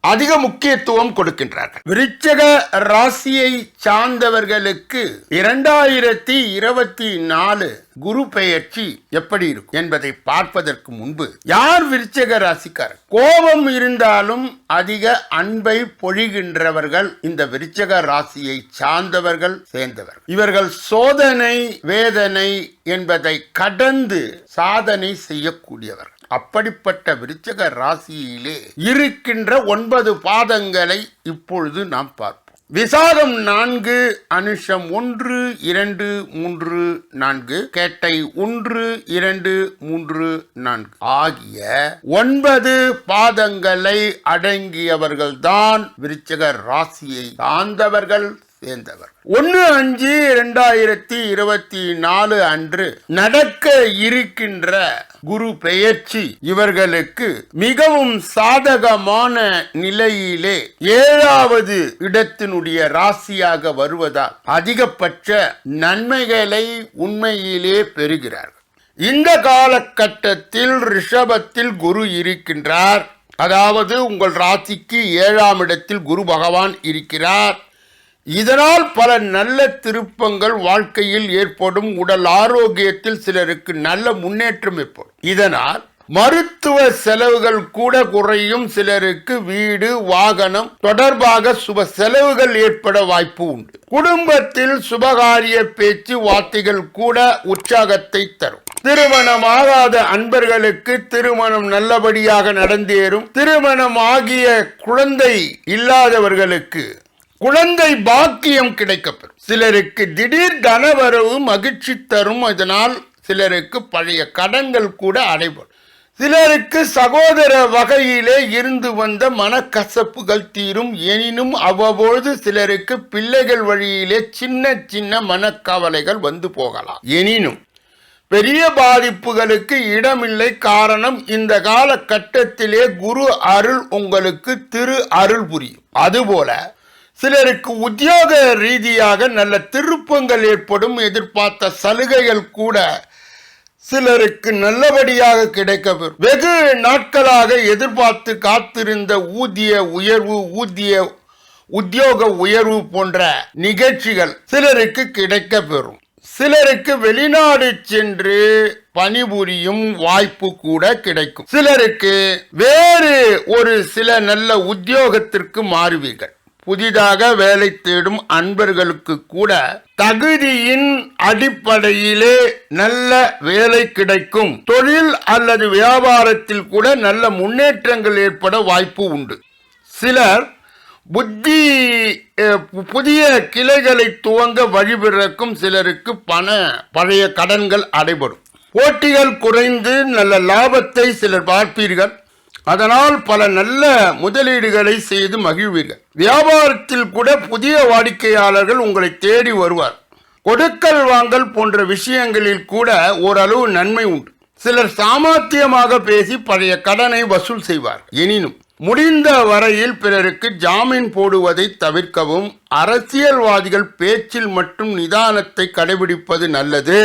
அதிக முக்கியத்துவம் கொடுக்கின்றார்கள். விருச்சக ராசியை சார்ந்தவர்களுக்கு இரண்டாயிரத்தி இருபத்தி நாலு குரு பெயர்ச்சி எப்படி இருக்கும் என்பதை பார்ப்பதற்கு முன்பு யார் விருச்சக ராசிக்கார் கோபம் இருந்தாலும் அதிக அன்பை பொழிகின்றவர்கள் இந்த விருச்சக ராசியை சார்ந்தவர்கள் சேர்ந்தவர்கள். இவர்கள் சோதனை வேதனை என்பதை கடந்து சாதனை செய்யக்கூடியவர்கள். அப்படிப்பட்ட விருச்சக ராசியிலே இருக்கின்ற ஒன்பது பாதங்களை இப்பொழுது நாம் பார்ப்போம். விசாகம் நான்கு அனுஷம் ஒன்று இரண்டு மூன்று நான்கு கேட்டை ஒன்று இரண்டு மூன்று நான்கு. ஆகிய ஒன்பது பாதங்களை அடங்கியவர்கள்தான் விருச்சக ராசியை சார்ந்தவர்கள். சேர்ந்தவர் ஒன்று அஞ்சு இரண்டாயிரத்தி இருபத்தி நாலு அன்று நடக்க இருக்கின்ற குரு பெயர்ச்சி இவர்களுக்கு மிகவும் சாதகமான நிலையிலே ஏழாவது இடத்தினுடைய ராசியாக வருவதால் அதிகபட்ச நன்மைகளை உண்மையிலே பெறுகிறார்கள். இந்த காலகட்டத்தில் ரிஷபத்தில் குரு இருக்கின்றார். அதாவது உங்கள் ராசிக்கு ஏழாம் இடத்தில் குரு பகவான் இருக்கிறார். இதனால் பல நல்ல திருப்பங்கள் வாழ்க்கையில் ஏற்படும். உடல் ஆரோக்கியத்தில் சிலருக்கு நல்ல முன்னேற்றம் ஏற்படும். இதனால் மருத்துவ செலவுகள் கூட குறையும். சிலருக்கு வீடு வாகனம் தொடர்பாக சுப செலவுகள் ஏற்பட வாய்ப்பு உண்டு. குடும்பத்தில் சுபகாரிய பேச்சு வார்த்தைகள் கூட உற்சாகத்தை தரும். திருமணமாகாத அன்பர்களுக்கு திருமணம் நல்லபடியாக நடந்தேறும். திருமணம் ஆகிய குழந்தை இல்லாதவர்களுக்கு குழந்தை பாக்கியம் கிடைக்கப்பெறும். சிலருக்கு திடீர் தனவரவு மகிழ்ச்சி தரும். இதனால் சிலருக்கு பழைய கடன்கள் கூட அடைபடும். சிலருக்கு சகோதர வகையிலே இருந்து வந்த மனக்கசப்புகள் தீரும். எனினும் அவ்வப்பொழுது சிலருக்கு பிள்ளைகள் வழியிலே சின்ன சின்ன மனக்கவலைகள் வந்து போகலாம். எனினும் பெரிய பாதிப்புகளுக்கு இடமில்லை. காரணம் இந்த காலகட்டத்திலே குரு அருள் உங்களுக்கு திரு அருள் புரியும். அதுபோல சிலருக்கு உத்தியோக ரீதியாக நல்ல திருப்பங்கள் ஏற்படும் எதிர்பார்த்த சலுகைகள் கூட சிலருக்கு நல்லபடியாக கிடைக்கப்பெறும். வெகு நாட்களாக எதிர்பார்த்து காத்திருந்த ஊதிய உயர்வு ஊதிய உத்தியோக உயர்வு போன்ற நிகழ்ச்சிகள் சிலருக்கு கிடைக்கப்பெறும். சிலருக்கு வெளிநாடு சென்று பணிபுரியும் வாய்ப்பு கூட கிடைக்கும். சிலருக்கு வேறு ஒரு சில நல்ல உத்தியோகத்திற்கு மாறுவீர்கள். புதிதாக வேலை தேடும் அன்பர்களுக்கு கூட தகுதியின் அடிப்படையிலே நல்ல வேலை கிடைக்கும். தொழில் அல்லது வியாபாரத்தில் கூட நல்ல முன்னேற்றங்கள் ஏற்பட வாய்ப்பு உண்டு. சிலர் புத்தி புதிய கிளைகளை துவங்க வழிபிறக்கும் சிலருக்கு பண பழைய கடன்கள் அடைபடும். போட்டிகள் குறைந்து நல்ல லாபத்தை சிலர் பார்ப்பீர்கள். அதனால் பல நல்ல முதலீடுகளை செய்து மகிழ்வீர்கள். வியாபாரத்தில் கூட புதிய வாடிக்கையாளர்கள் உங்களை தேடி வருவார். கொடுக்கல் வாங்கல் போன்ற விஷயங்களில் கூட ஓரளவு நன்மை உண்டு. சிலர் சாமர்த்தியமாக பேசி பழைய கடனை வசூல் செய்வார். எனினும் முடிந்த வரையில் பிறருக்கு ஜாமீன் போடுவதை தவிர்க்கவும் அரசியல்வாதிகள் பேச்சில் மட்டும் நிதானத்தை கடைபிடிப்பது நல்லது.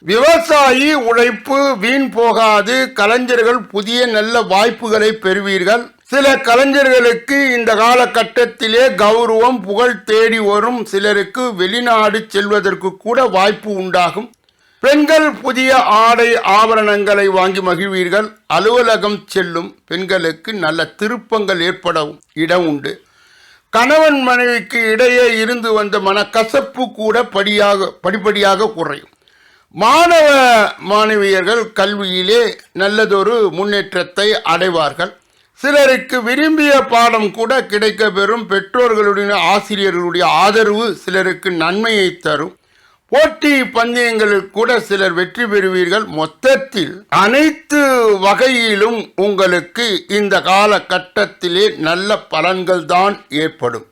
விவசாயி உழைப்பு வீண் போகாது. கலைஞர்கள் புதிய நல்ல வாய்ப்புகளை பெறுவீர்கள். சில கலைஞர்களுக்கு இந்த காலகட்டத்திலே கௌரவம் புகழ் தேடி வரும். சிலருக்கு வெளிநாடு செல்வதற்கு கூட வாய்ப்பு உண்டாகும். பெண்கள் புதிய ஆடை ஆபரணங்களை வாங்கி மகிழ்வீர்கள். அலுவலகம் செல்லும் பெண்களுக்கு நல்ல திருப்பங்கள் ஏற்படவும் இடம் உண்டு. கணவன் மனைவிக்கு இடையே இருந்து வந்த மனக்கசப்பு கூட படியாக படிப்படியாக குறையும். மாணவ மாணவியர்கள் கல்வியிலே நல்லதொரு முன்னேற்றத்தை அடைவார்கள். சிலருக்கு விரும்பிய பாடம் கூட கிடைக்க பெறும் பெற்றோர்களுடைய ஆசிரியர்களுடைய ஆதரவு சிலருக்கு நன்மையை தரும். போட்டி பந்தயங்களில் கூட சிலர் வெற்றி பெறுவீர்கள். மொத்தத்தில் அனைத்து வகையிலும் உங்களுக்கு இந்த காலகட்டத்திலே நல்ல பலன்கள் தான் ஏற்படும்.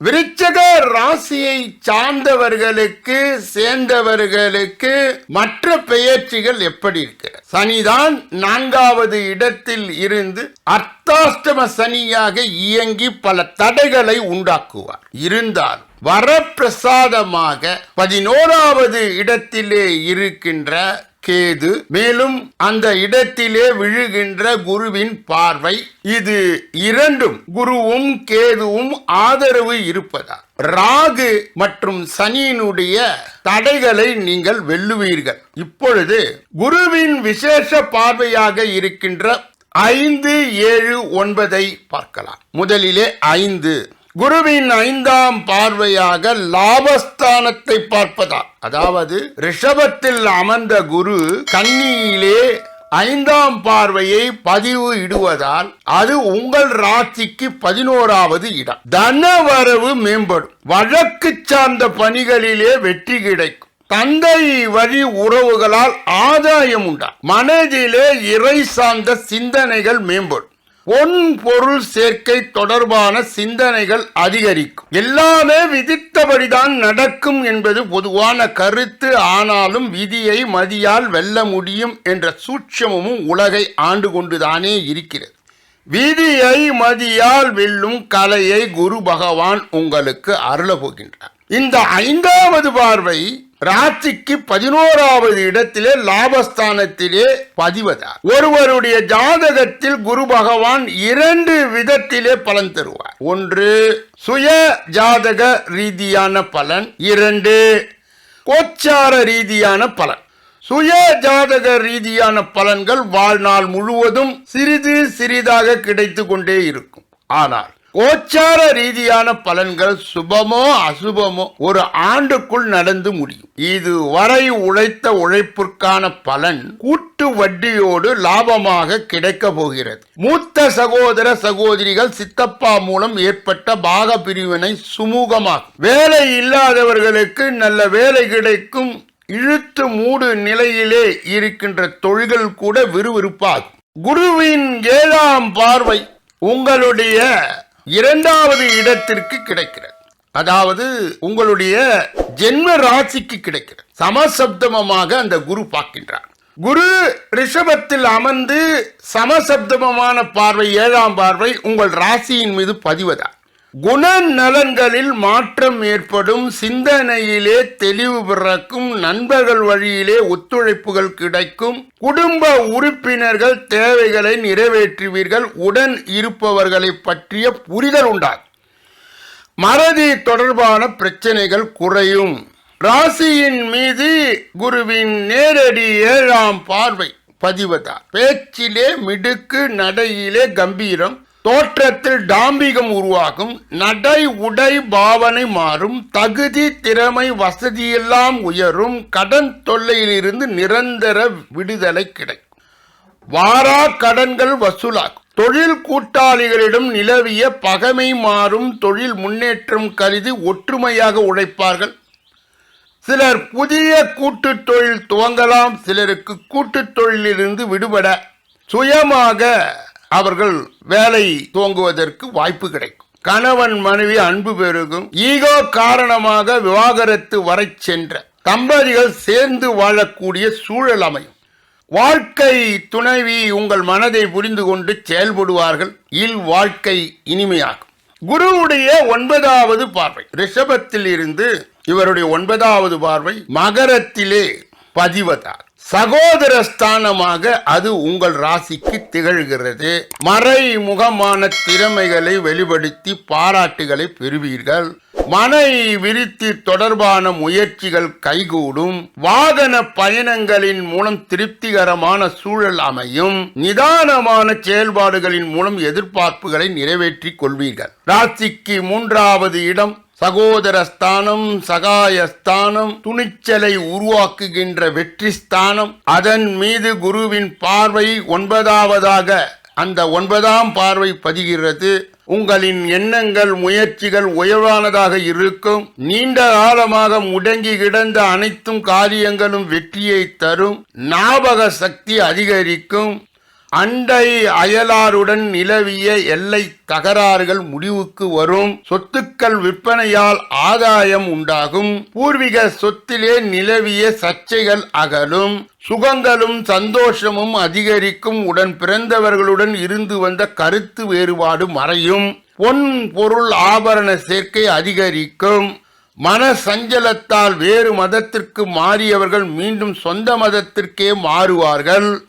விருச்சக ராசியை சார்ந்தவர்களுக்கு சேர்ந்தவர்களுக்கு மற்ற பெயர்ச்சிகள் எப்படி இருக்கு சனிதான் நான்காவது இடத்தில் இருந்து அர்த்தாஷ்டம சனியாக இயங்கி பல தடைகளை உண்டாக்குவார். இருந்தால் வரப்பிரசாதமாக பதினோராவது இடத்திலே இருக்கின்ற கேது. மேலும் அந்த இடத்திலே விழுகின்ற குருவின் பார்வை இது இரண்டும் குருவும் கேதுவும் ஆதரவு இருப்பதா ராகு மற்றும் சனியினுடைய தடைகளை நீங்கள் வெல்லுவீர்கள். இப்பொழுது குருவின் விசேஷ பார்வையாக இருக்கின்ற ஐந்து ஏழு ஒன்பதை பார்க்கலாம். முதலிலே ஐந்து. குருவின் ஐந்தாம் பார்வையாக லாபஸ்தானத்தை பார்ப்பதா அதாவது ரிஷபத்தில் அமர்ந்த குரு கன்னியிலே ஐந்தாம் பார்வையை பதிவு இடுவதால் அது உங்கள் ராசிக்கு பதினோராவது இடம். தனவரவு மேம்படும். வழக்கு சார்ந்த பணிகளிலே வெற்றி கிடைக்கும். தந்தை வழி உறவுகளால் ஆதாயம் உண்டா மனதிலே இறை சார்ந்த சிந்தனைகள் மேம்படும். பொன் பொருள் சேர்க்கை தொடர்பான சிந்தனைகள் அதிகரிக்கும். எல்லாமே விதித்தபடிதான் நடக்கும் என்பது பொதுவான கருத்து. ஆனாலும் விதியை மதியால் வெல்ல முடியும் என்ற சூட்சமும் உலகை ஆண்டு கொண்டுதானே இருக்கிறது. விதியை மதியால் வெல்லும் கலையை குரு பகவான் உங்களுக்கு அருள போகின்றார். இந்த ஐந்தாவது பார்வை ராசிக்கு பதினோராவது இடத்திலே லாபஸ்தானத்திலே பதிவதார். ஒருவருடைய ஜாதகத்தில் குரு பகவான் இரண்டு விதத்திலே பலன் தருவார். ஒன்று சுய ஜாதக ரீதியான பலன். இரண்டு கோச்சார ரீதியான பலன். சுய ஜாதக ரீதியான பலன்கள் வாழ்நாள் முழுவதும் சிறிது சிறிதாக கிடைத்து கொண்டே இருக்கும். ஆனால் கோச்சார ரீதியான பலன்கள் சுபமோ அசுபமோ ஒரு ஆண்டுக்குள் நடந்து முடியும். இது வரை உழைத்த உழைப்பிற்கான பலன் கூட்டு வட்டியோடு லாபமாக கிடைக்க போகிறது. மூத்த சகோதர சகோதரிகள் சித்தப்பா மூலம் ஏற்பட்ட பாக பிரிவினை சுமூகமாகும். வேலை இல்லாதவர்களுக்கு நல்ல வேலை கிடைக்கும். இழுத்து மூடு நிலையிலே இருக்கின்ற தொழில்கள் கூட விறுவிறுப்பாகும். குருவின் ஏழாம் பார்வை உங்களுடைய இரண்டாவது இடத்திற்கு கிடைக்கிறது. அதாவது உங்களுடைய ஜென்ம ராசிக்கு கிடைக்கிறது. சமசப்தமமாக அந்த குரு பார்க்கின்றார். குரு ரிஷபத்தில் அமர்ந்து சமசப்தமமான பார்வை ஏழாம் பார்வை உங்கள் ராசியின் மீது பதிவதா குணநலன்களில் மாற்றம் ஏற்படும் சிந்தனையிலே தெளிவு பிறக்கும் நண்பர்கள் வழியிலே ஒத்துழைப்புகள் கிடைக்கும். குடும்ப உறுப்பினர்கள் தேவைகளை நிறைவேற்றுவீர்கள். உடன் இருப்பவர்களை பற்றிய புரிதல் உண்டாகும். மறதி தொடர்பான பிரச்சனைகள் குறையும். ராசியின் மீது குருவின் நேரடி ஏழாம் பார்வை பதிவதா பேச்சிலே மிடுக்கு நடையிலே கம்பீரம். தோற்றத்தில் டாம்பிகம் உருவாகும் நடை உடை பாவனை மாறும் தகுதி திறமை வசதியெல்லாம் உயரும் கடன் தொல்லையிலிருந்து நிரந்தர விடுதலை கிடைக்கும். வாரா கடன்கள் வசூலாகும். தொழில் கூட்டாளிகளிடம் நிலவிய பகைமை மாறும் தொழில் முன்னேற்றம் கருதி ஒற்றுமையாக உழைப்பார்கள். சிலர் புதிய கூட்டுத் தொழில் துவங்கலாம் சிலருக்கு கூட்டுத் தொழிலிருந்து விடுபட சுயமாக அவர்கள் வேலை துவங்குவதற்கு வாய்ப்பு கிடைக்கும். கணவன் மனைவி அன்பு பெருகும். ஈகோ காரணமாக விவாகரத்து வரை சென்ற தம்பதிகள் சேர்ந்து வாழக்கூடிய சூழல் அமையும். வாழ்க்கை துணைவி உங்கள் மனதை புரிந்து கொண்டு செயல்படுவார்கள். இல் வாழ்க்கை இனிமையாகும். குருவுடைய ஒன்பதாவது பார்வை. ரிஷபத்தில் இருந்து இவருடைய ஒன்பதாவது பார்வை மகரத்திலே பதிவதார் சகோதர ஸ்தானமாக அது உங்கள் ராசிக்கு திகழ்கிறது. மறைமுகமான திறமைகளை வெளிப்படுத்தி பாராட்டுகளை பெறுவீர்கள். மனை விருத்தி தொடர்பான முயற்சிகள் கைகூடும். வாகன பயணங்களின் மூலம் திருப்திகரமான சூழல் அமையும். நிதானமான செயல்பாடுகளின் மூலம் எதிர்பார்ப்புகளை நிறைவேற்றிக் கொள்வீர்கள். ராசிக்கு மூன்றாவது இடம் சகோதர ஸ்தானம் சகாய ஸ்தானம் துணிச்சலை உருவாக்குகின்ற வெற்றி ஸ்தானம் அதன் மீது குருவின் பார்வை ஒன்பதாவதாக அந்த ஒன்பதாம் பார்வை பதிகிறது. உங்களின் எண்ணங்கள் முயற்சிகள் உயர்வானதாக இருக்கும். நீண்ட காலமாக முடங்கி கிடந்த அனைத்தும் காரியங்களும் வெற்றியை தரும். ஞாபக சக்தி அதிகரிக்கும். அண்டை அயலாருடன் நிலவிய எல்லை தகராறுகள் முடிவுக்கு வரும். சொத்துக்கள் விற்பனையால் ஆதாயம் உண்டாகும். பூர்வீக சொத்திலே நிலவிய சர்ச்சைகள் அகலும். சுகங்களும் சந்தோஷமும் அதிகரிக்கும். உடன் பிறந்தவர்களுடன் இருந்து வந்த கருத்து வேறுபாடு மறையும். பொன் பொருள் ஆபரண சேர்க்கை அதிகரிக்கும். மன சஞ்சலத்தால் வேறு மதத்திற்கு மாறியவர்கள் மீண்டும் சொந்த மதத்திற்கே மாறுவார்கள்.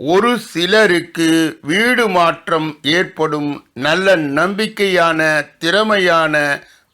ஒரு சிலருக்கு வீடு மாற்றம் ஏற்படும் நல்ல நம்பிக்கையான திறமையான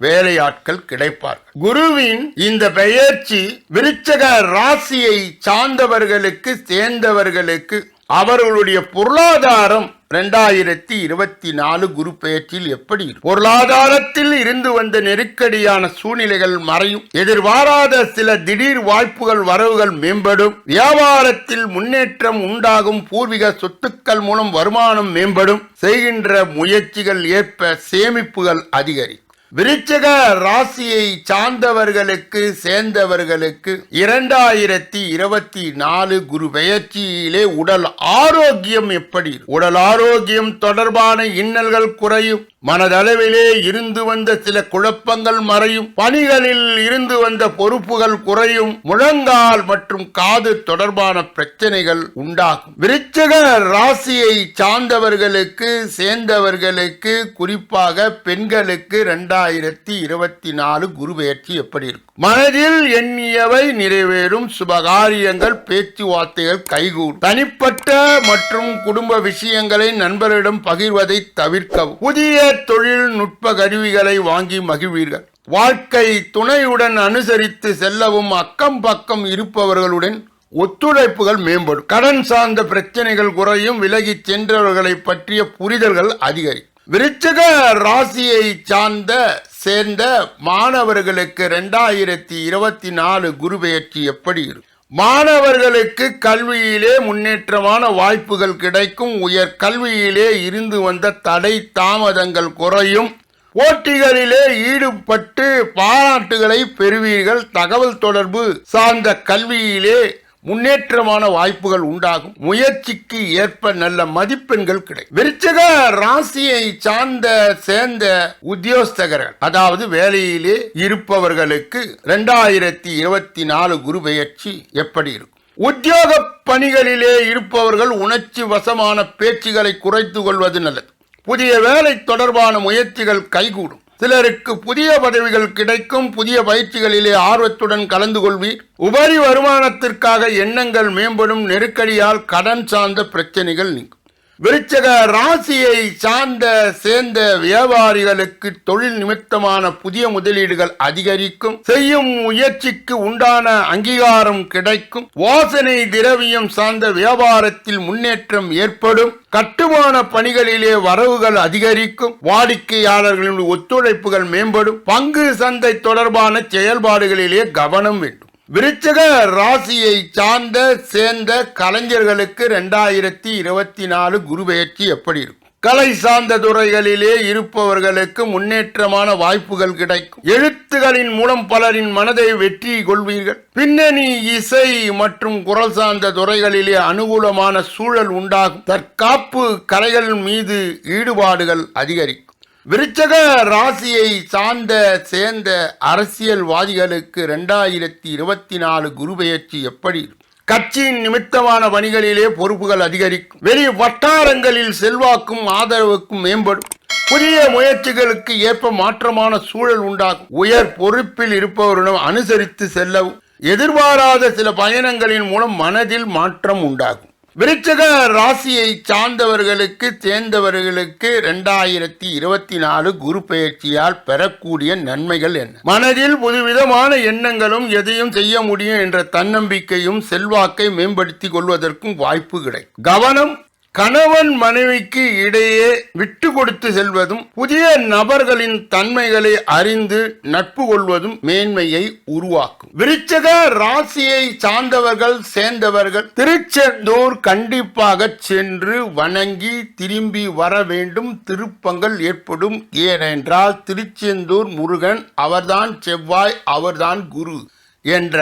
வேலையாட்கள் கிடைப்பார் குருவின் இந்த பெயர்ச்சி விருச்சக ராசியை சார்ந்தவர்களுக்கு சேர்ந்தவர்களுக்கு அவர்களுடைய பொருளாதாரம் ரெண்டாயிரத்தி இருபத்தி நாலு குரு பெயர்ச்சியில் எப்படி பொருளாதாரத்தில் இருந்து வந்த நெருக்கடியான சூழ்நிலைகள் மறையும். எதிர்பாராத சில திடீர் வாய்ப்புகள் வரவுகள் மேம்படும். வியாபாரத்தில் முன்னேற்றம் உண்டாகும். பூர்வீக சொத்துக்கள் மூலம் வருமானம் மேம்படும். செய்கின்ற முயற்சிகள் ஏற்ப சேமிப்புகள் அதிகரிக்கும். விருச்சக ராசியை சார்ந்தவர்களுக்கு சேர்ந்தவர்களுக்கு இரண்டாயிரத்தி இருபத்தி நாலு குரு பெயர்ச்சியிலே உடல் ஆரோக்கியம் எப்படி? உடல் ஆரோக்கியம் தொடர்பான இன்னல்கள் குறையும். மனதளவிலே இருந்து வந்த சில குழப்பங்கள் மறையும். பணிகளில் இருந்து வந்த பொறுப்புகள் குறையும். முழங்கால் மற்றும் காது தொடர்பான பிரச்சனைகள் உண்டாகும். விருச்சக ராசியை சார்ந்தவர்களுக்கு சேர்ந்தவர்களுக்கு குறிப்பாக பெண்களுக்கு இரண்டாயிரத்தி இருபத்தி நாலு குரு பெயர்ச்சி எப்படி இருக்கும்? மனதில் எண்ணியவை நிறைவேறும் சுபகாரியங்கள் பேச்சுவார்த்தைகள் கைகூடும். தனிப்பட்ட மற்றும் குடும்ப விஷயங்களை நண்பரிடம் பகிர்வதை தவிர்க்கவும். புதிய தொழில்நுட்ப கருவிகளை வாங்கி மகிழ்வீர்கள். வாழ்க்கை துணையுடன் அனுசரித்து செல்லவும் அக்கம் பக்கம் இருப்பவர்களுடன் ஒத்துழைப்புகள் மேம்படும். கடன் சார்ந்த பிரச்சனைகள் குறையும். விலகி சென்றவர்களை பற்றிய புரிதல்கள் அதிகரிக்கும். விருச்சக ராசியை சார்ந்த சேர்ந்த மாணவர்களுக்கு ரெண்டாயிரத்தி இருபத்தி நாலு குரு பெயர்ச்சி எப்படி இருக்கும்? மாணவர்களுக்கு கல்வியிலே முன்னேற்றமான வாய்ப்புகள் கிடைக்கும். உயர் கல்வியிலே இருந்து வந்த தடை தாமதங்கள் குறையும். போட்டிகளிலே ஈடுபட்டு பாராட்டுகளை பெறுவீர்கள். தகவல் தொடர்பு சார்ந்த கல்வியிலே முன்னேற்றமான வாய்ப்புகள் உண்டாகும். முயற்சிக்கு ஏற்ப நல்ல மதிப்பெண்கள் கிடைக்கும். விருச்சக ராசியை சார்ந்த சேர்ந்த உத்தியோஸ்தகர்கள் அதாவது வேலையிலே இருப்பவர்களுக்கு இரண்டாயிரத்தி இருபத்தி நாலு குரு பெயர்ச்சி எப்படி இருக்கும்? உத்தியோக பணிகளிலே இருப்பவர்கள் உணர்ச்சி வசமான பேச்சுகளை குறைத்து கொள்வது நல்லது. புதிய வேலை தொடர்பான முயற்சிகள் கைகூடும். சிலருக்கு புதிய பதவிகள் கிடைக்கும் புதிய பயிற்சிகளிலே ஆர்வத்துடன் கலந்து கொள்வீர். உபரி வருமானத்திற்காக எண்ணங்கள் மேம்படும் நெருக்கடியால் கடன் சார்ந்த பிரச்சனைகள் நீங்கும். விருச்சக ராசியை சார்ந்த சேர்ந்த வியாபாரிகளுக்கு தொழில் நிமித்தமான புதிய முதலீடுகள் அதிகரிக்கும். செய்யும் முயற்சிக்கு உண்டான அங்கீகாரம் கிடைக்கும். வாசனை திரவியம் சார்ந்த வியாபாரத்தில் முன்னேற்றம் ஏற்படும். கட்டுமான பணிகளிலே வரவுகள் அதிகரிக்கும். வாடிக்கையாளர்களின் ஒத்துழைப்புகள் மேம்படும். பங்கு சந்தை தொடர்பான செயல்பாடுகளிலே கவனம் வேண்டும். விருச்சக ராசியை சார்ந்த சேர்ந்த கலைஞர்களுக்கு ரெண்டாயிரத்தி இருபத்தி நாலு குரு எப்படி இருக்கும்? கலை சார்ந்த துறைகளிலே இருப்பவர்களுக்கு முன்னேற்றமான வாய்ப்புகள் கிடைக்கும். எழுத்துகளின் மூலம் பலரின் மனதை வெற்றி கொள்வீர்கள். பின்னணி இசை மற்றும் குரல் சார்ந்த துறைகளிலே அனுகூலமான சூழல் உண்டாகும். தற்காப்பு கலைகள் மீது ஈடுபாடுகள் அதிகரிக்கும். விருச்சக ராசியை சார்ந்த சேர்ந்த அரசியல்வாதிகளுக்கு ரெண்டாயிரத்தி இருபத்தி நாலு குரு பெயர்ச்சி எப்படி? கட்சியின் நிமித்தமான பணிகளிலே பொறுப்புகள் அதிகரிக்கும். வெளி வட்டாரங்களில் செல்வாக்கும் ஆதரவுக்கும் மேம்படும். புதிய முயற்சிகளுக்கு ஏற்ப மாற்றமான சூழல் உண்டாகும். உயர் பொறுப்பில் இருப்பவரிடம் அனுசரித்து செல்லவும். எதிர்பாராத சில பயணங்களின் மூலம் மனதில் மாற்றம் உண்டாகும். விருச்சக ராசியை சார்ந்தவர்களுக்கு சேர்ந்தவர்களுக்கு ரெண்டாயிரத்தி இருபத்தி நாலு குரு பயிற்சியால் பெறக்கூடிய நன்மைகள் என்ன? மனதில் புதுவிதமான எண்ணங்களும் எதையும் செய்ய முடியும் என்ற தன்னம்பிக்கையும் செல்வாக்கை மேம்படுத்திக் கொள்வதற்கும் வாய்ப்பு கிடைக்கும். கவனம் கணவன் மனைவிக்கு இடையே விட்டு கொடுத்து செல்வதும் புதிய நபர்களின் தன்மைகளை அறிந்து நட்பு கொள்வதும் மேன்மையை உருவாக்கும். விருச்சக ராசியை சார்ந்தவர்கள் சேர்ந்தவர்கள் திருச்செந்தூர் கண்டிப்பாக சென்று வணங்கி திரும்பி வர வேண்டும். திருப்பங்கள் ஏற்படும். ஏனென்றால் திருச்செந்தூர் முருகன் அவர்தான் செவ்வாய் அவர்தான் குரு என்ற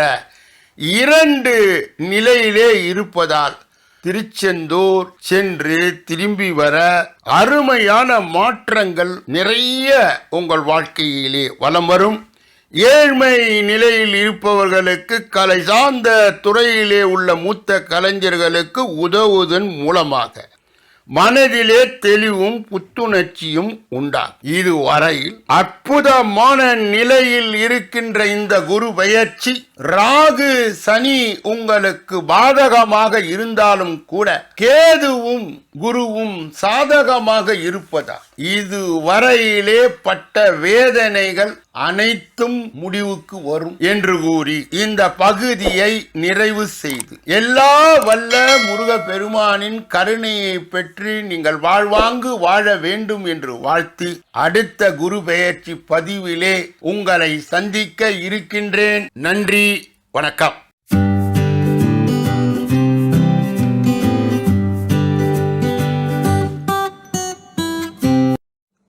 இரண்டு நிலையிலே இருப்பதால் திருச்செந்தூர் சென்று திரும்பி வர அருமையான மாற்றங்கள் நிறைய உங்கள் வாழ்க்கையிலே வலம் வரும். ஏழ்மை நிலையில் இருப்பவர்களுக்கு கலை சார்ந்த துறையிலே உள்ள மூத்த கலைஞர்களுக்கு உதவுவதன் மூலமாக மனதிலே தெளிவும் புத்துணர்ச்சியும் உண்டாகும் இதுவரையில் அற்புதமான நிலையில் இருக்கின்ற இந்த குரு பெயர்ச்சி ராகு சனி உங்களுக்கு பாதகமாக இருந்தாலும் கூட கேதுவும் குருவும் சாதகமாக இருப்பதா? இது வரையிலே பட்ட வேதனைகள் அனைத்தும் முடிவுக்கு வரும் என்று கூறி இந்த பகுதியை நிறைவு செய்து எல்லா வல்ல முருக பெருமானின் கருணையை பெற்று நீங்கள் வாழ்வாங்கு வாழ வேண்டும் என்று வாழ்த்தி அடுத்த குரு பெயர்ச்சி பதிவிலே உங்களை சந்திக்க இருக்கின்றேன். நன்றி வணக்கம்.